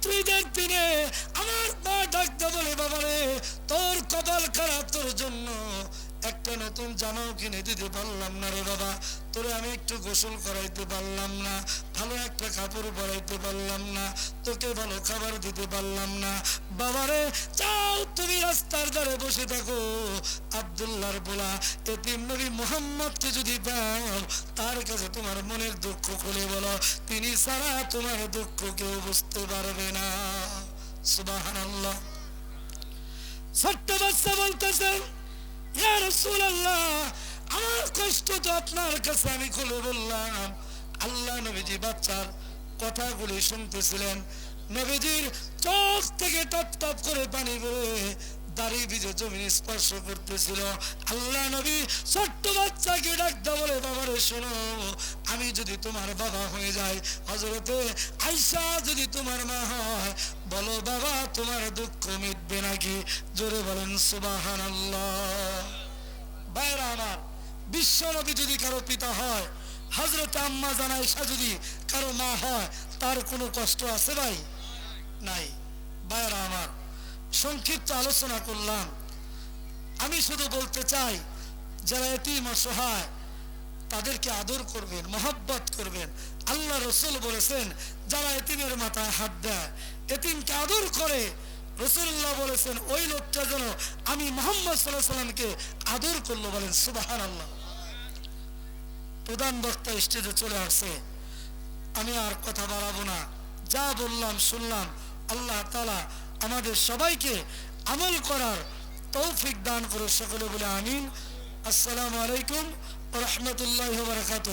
রাত্রি দেখবি রে আমার মা ডাকতে বলে বাবারে তোর কপাল খারাপ তোর জন্য। একটা নতুন জামাও কিনে দিতে পারলাম না রে বাবা। তোরে আমি একটু গোসল করাইতে পারলাম না, ভালো একটা কাপড় পরাইতে পারলাম না, তোকে ভালো খাবার দিতে পারলাম না। বাবারে চাও তুমি রাস্তার ধারে বসে থাকো। আব্দুল্লাহর বলা, এতিম নবী মোহাম্মদকে যদি পাও, তার কাছে তোমার মনের দুঃখ খুলে বলো। তিনি ছাড়া তোমার দুঃখ কেউ বুঝতে পারবে না। সুবহানাল্লাহ। ছোট্ট বাচ্চা বলতেছেন আমার কষ্ট তো আপনার কাছে আমি খুলে বললাম। আল্লাহ নবীজি বাচ্চার কথাগুলি শুনতেছিলেন। নবীজির চোখ থেকে টপ টপ করে পানি বেরোয় দাড়ি ভিজে জমিন স্পর্শ করতেছিল। আল্লাহ নবী ছোট্ট বাচ্চাকে ডাকতে বলে, বাবারে, শোনো, আমি যদি তোমার বাবা হয়ে যাই হজরতে আইসা যদি তোমার মা হয়, বলো বাবা, তোমার দুঃখ মিটবে নাকি? জোরে বলেন সুবাহান আল্লাহ বাইরা আমার, বিশ্ব নবী যদি কারও পিতা হয় হজরত আম্মা জানাইসা যদি কারও মা হয়, তার কোনো কষ্ট আছে ভাই? নাই। বাইরা আমার সংক্ষিপ্ত আলোচনা করলাম। আমি শুধু বলতে চাই, যারা এতিম অসহায়, তাদেরকে আদর করবেন, মহব্বত করবেন। আল্লাহ রসুল বলেছেন, যারা এতিমের মাথায় হাত দেয়, এতিমকে আদর করে। রসুল্লাহ বলেছেন, ওই লোকটা যেন আমি মোহাম্মদ সাল্লাহ সাল্লামকে আদর করল বলেন সুবাহান আল্লাহ প্রধান বক্তা স্টেজে চলে আসছে। আমি আর কথা বাড়াবো না। যা বললাম, শুনলাম, আল্লাহ তালা আমাদের সবাইকে আমল করার তৌফিক দান করে সকলে বলে আমিন। আসসালামু আলাইকুম রহমতুল্লাহ বারকাত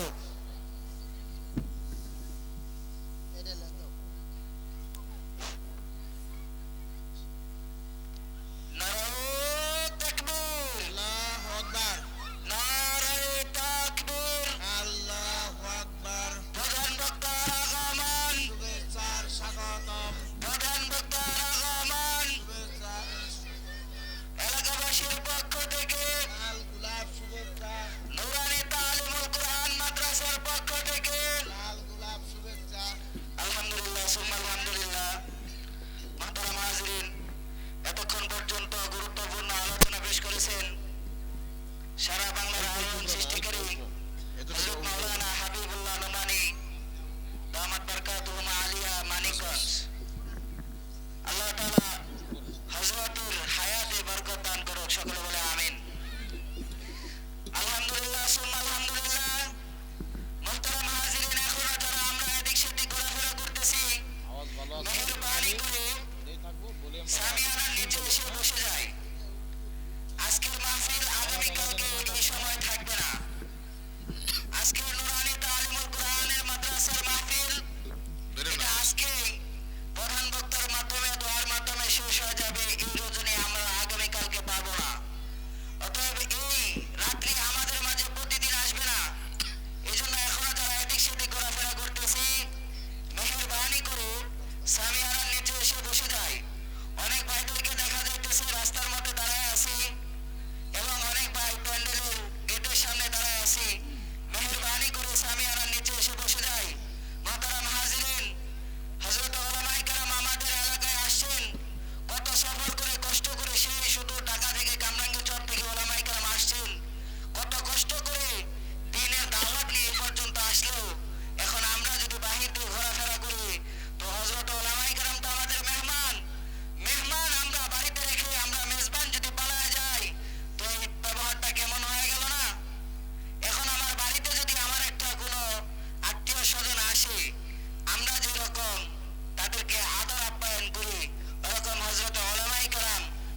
বরকত দান করুক সকলে বলে